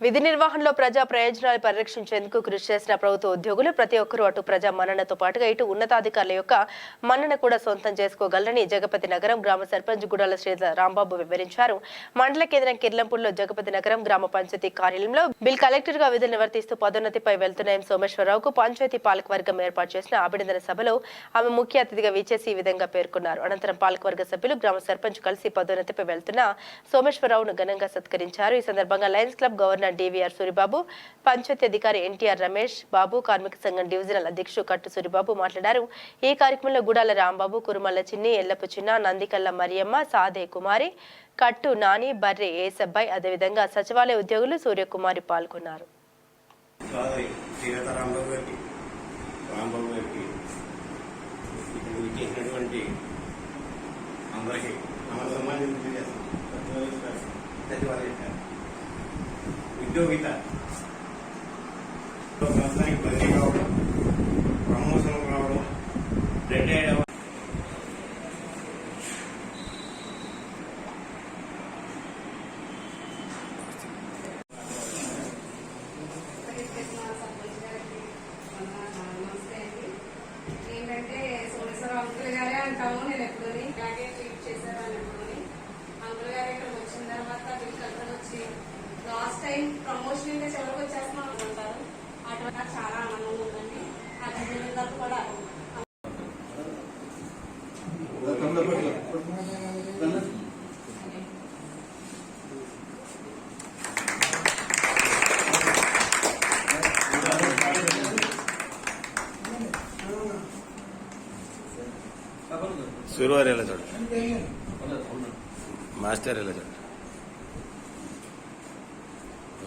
విధి నిర్వహణలో ప్రజా ప్రయోజనాలు పరిరక్షించేందుకు కృషి చేసిన ప్రభుత్వ ఉద్యోగులు ప్రతి ఒక్కరూ అటు ప్రజా మన్ననతో పాటుగా ఇటు ఉన్నతాధికారుల యొక్క మన్నన కూడా సొంతం చేసుకోగలరని జగపతి నగరం గ్రామ సర్పంచ్ గుడాల శ్రీధర్ రాంబాబు వివరించారు. మండల కేంద్రం కిర్లంపూర్లో జగపతి నగరం గ్రామ పంచాయతీ కార్యాలయంలో బిల్ కలెక్టర్గా విధులు నిర్వర్తిస్తూ పదోన్నతిపై వెళ్తున్న ఎం సోమేశ్వరరావుకు పంచాయతీ పాలకవర్గం ఏర్పాటు చేసిన అభినందన సభలో ఆమె ముఖ్య అతిథిగా విచ్చేసి ఈ విధంగా పేర్కొన్నారు. అనంతరం పాలకవర్గ సభ్యులు గ్రామ సర్పంచ్ కలిసి పదోన్నతిపై వెళ్తున్న సోమేశ్వరరావును ఘనంగా సత్కరించారు. ఈ సందర్భంగా lions club governor DVR Suribabu panchayati అధికారి ఎన్టీఆర్ రమేష్ బాబు కార్మిక సంఘం డివిజనల్ అధ్యక్షుడు కట్టు సూరిబాబు మాట్లాడారు. ఈ కార్యక్రమంలో గుడాల రాంబాబు కురుమల్ల చిన్ని ఎల్లపు చిన్న నందికల్ల మరియమ్మ సాదే కుమారి కట్టు నాని బర్రె ఏసబ్బాయ్ అదేవిధంగా సచివాలయ ఉద్యోగులు సూర్యకుమారి పాల్గొన్నారు. అందరికీ శ్రీలత రాంబాబు గారికి ఇక్కడ ఇచ్చేసినటువంటి అందరికీ నమస్కారం సచివాలయ ఉద్యోగిత. సంవత్సరానికి బదిలీ కావడం ప్రమోషన్ రావడం రిటైర్డ్ అవ్వడం ఏంటంటే సోమేశ్వర అంకుల్ గారే అంటాము నేను ఎప్పుడు ఇలాగే ట్రీట్ చేశారు అని అంకుల్ గారు ఇక్కడికి వచ్చిన తర్వాత బిల్ వచ్చి లాస్ట్ టైం ప్రమోషన్ అయితే చివరికి వచ్చేస్తున్నాం అనుకుంటారు. అటువంటి నాకు చాలా ఆనందంగా ఉందండి. ఆ అభినందనలు కూడా సూర్యవారు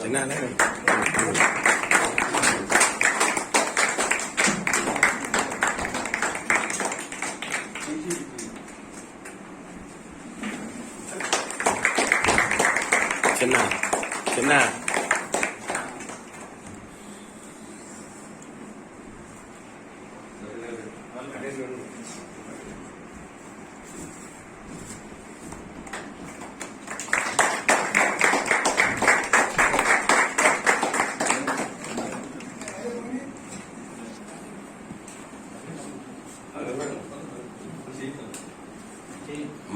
ఎలా చూడ ఓకే అడగండి చిన్న చిన్న చిన్న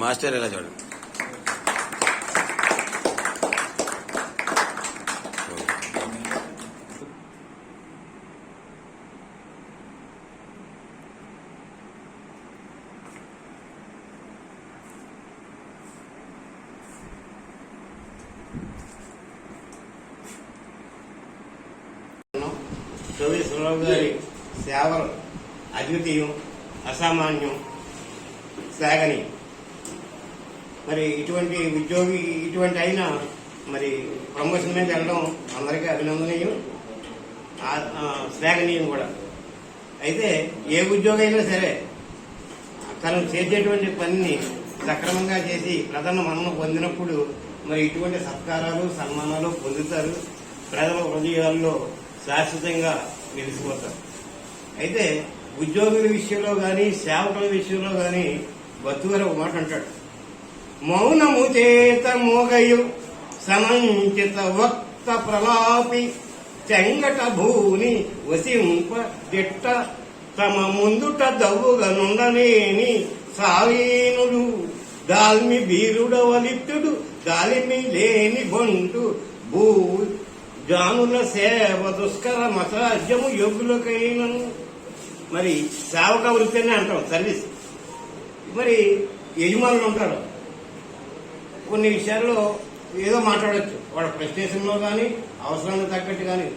మాస్టర్ ఎలా చూడండి. సోమేశ్వరరావు గారి సేవలు అద్వితీయం అసామాన్యం సాగని. మరి ఇటువంటి ఉద్యోగి ఇటువంటి అయినా మరి ప్రమోషన్ మీద వెళ్ళడం అందరికీ అభినందనీయం. శ్లాఘనీయం కూడా. అయితే ఏ ఉద్యోగం అయినా సరే తను చేసేటువంటి పనిని సక్రమంగా చేసి ప్రధాన మనం పొందినప్పుడు మరి ఇటువంటి సత్కారాలు సన్మానాలు పొందుతారు. ప్రజల హృదయాల్లో శాశ్వతంగా నిలిచిపోతారు. అయితే ఉద్యోగుల విషయంలో కానీ సేవకుల విషయంలో కానీ బతుగారు ఒక మాట అంటాడు. మౌనము చేత మోగయు సమంచిత వక్త ప్రలాపి చెంగట భూని వసింప దిట్ట తమ ముందుట దవ్వుగనుండలేని సావీనుడు దాల్మి బీరుడవలిత్తుడు దాలిమి లేని బొంటు భూ జానుల సేవ దుష్కర మసాధ్యము యోగులకైనను. మరి సేవక వృత్తిని అంటాం సర్వీస్. మరి యజమానులు ఉంటారు. కొన్ని విషయాల్లో ఏదో మాట్లాడచ్చు. వాళ్ళ ప్రెస్టేషన్లో కానీ అవసరానికి తగ్గట్టు కానీ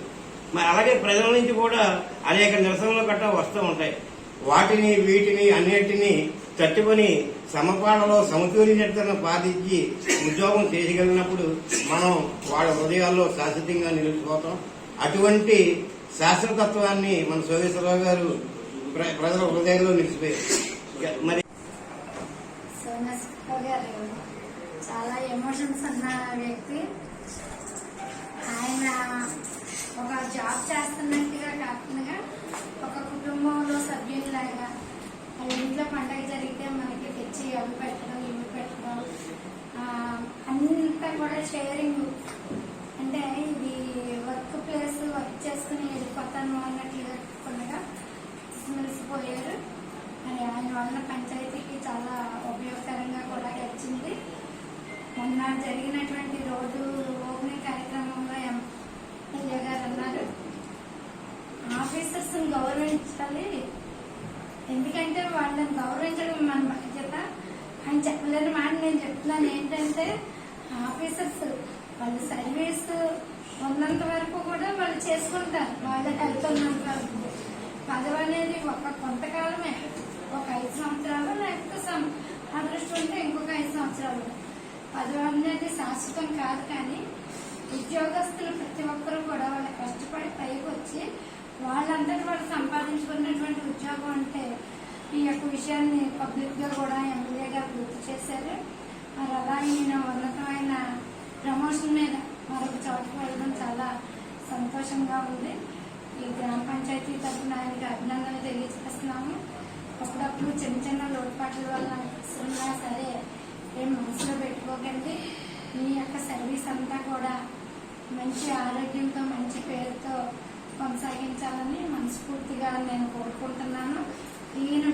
మరి అలాగే ప్రజల నుంచి కూడా అనేక నిరసనలు గట్రా వస్తూ ఉంటాయి. వాటిని వీటిని అన్నిటినీ తట్టుకొని సమపాలలో సమతుల్యతను పాటించి ఉద్యోగం చేయగలిగినప్పుడు మనం వాళ్ళ హృదయాల్లో శాశ్వతంగా నిలిచిపోతాం. అటువంటి శాస్త్రతత్వాన్ని మన సోమేశ్వరరావు గారు ప్ర- ప్రజల హృదయంలో నిలిచిపోయారు. మరి చాలా ఎమోషన్స్ ఉన్న వ్యక్తి. ఆయన ఒక జాబ్ చేస్తున్నట్టుగా కాకుండా ఒక కుటుంబంలో సభ్యుల్లాగా వాళ్ళ ఇంట్లో పండగ జరిగితే మనకి తెచ్చి అవి పెట్టడం ఇవి పెట్టడం అంతా కూడా షేరింగ్ అంటే ఇది వర్క్ ప్లేస్ వర్క్ చేసుకుని వెళ్ళిపోతాను అన్నట్లుగా కాకుండా మెలిసిపోయారు మరి ఆయన వల్ల పంచాయతీకి చాలా ఉపయోగకరంగా కూడా వచ్చింది. మొన్న జరిగినటువంటి రోజు ఓపెనింగ్ కార్యక్రమంలో ఎమ్మెల్యే గారు అన్నారు. ఆఫీసర్స్ గౌరవించాలి. ఎందుకంటే వాళ్ళని గౌరవించడం మన బాధ్యత. అని చెప్పలేని మాట నేను చెప్తున్నాను. ఏంటంటే ఆఫీసర్స్ వాళ్ళు సర్వీస్ ఉన్నంత వరకు కూడా వాళ్ళు చేసుకుంటారు. వాళ్ళకి వెళ్తున్నంత వరకు. పదవి అనేది ఒక కొంతకాలమే. ఒక ఐదు సంవత్సరాలు లేకపోతే అదృష్టం ఉంటే ఇంకొక ఐదు సంవత్సరాలు. పదవి అనేది శాశ్వతం కాదు కానీ ఉద్యోగస్తులు ప్రతి ఒక్కరూ కూడా వాళ్ళ కష్టపడి పైకి వచ్చి వాళ్ళందరూ వాళ్ళు సంపాదించుకున్నటువంటి ఉద్యోగం అంటే ఈ యొక్క విషయాన్ని పబ్లిక్గా కూడా ఎమ్మెల్యే గారు గుర్తు చేశారు. మరి అలా నేను ఉన్నతమైన ప్రమోషన్ మీద మరొక చోటుకు వెళ్ళడం చాలా సంతోషంగా ఉంది. ఈ గ్రామ పంచాయతీ తరఫున ఆయనకి అభినందనలు తెలియజేస్తున్నాము. అప్పుడప్పుడు చిన్న చిన్న లోటుపాట్ల వల్ల సరే ఏం మనసులో అనుకోకండి మీ యొక్క సర్వీస్ అంతా కూడా మంచి ఆరోగ్యంతో మంచి పేరుతో కొనసాగించాలని మనస్ఫూర్తిగా నేను కోరుకుంటున్నాను. ఈయన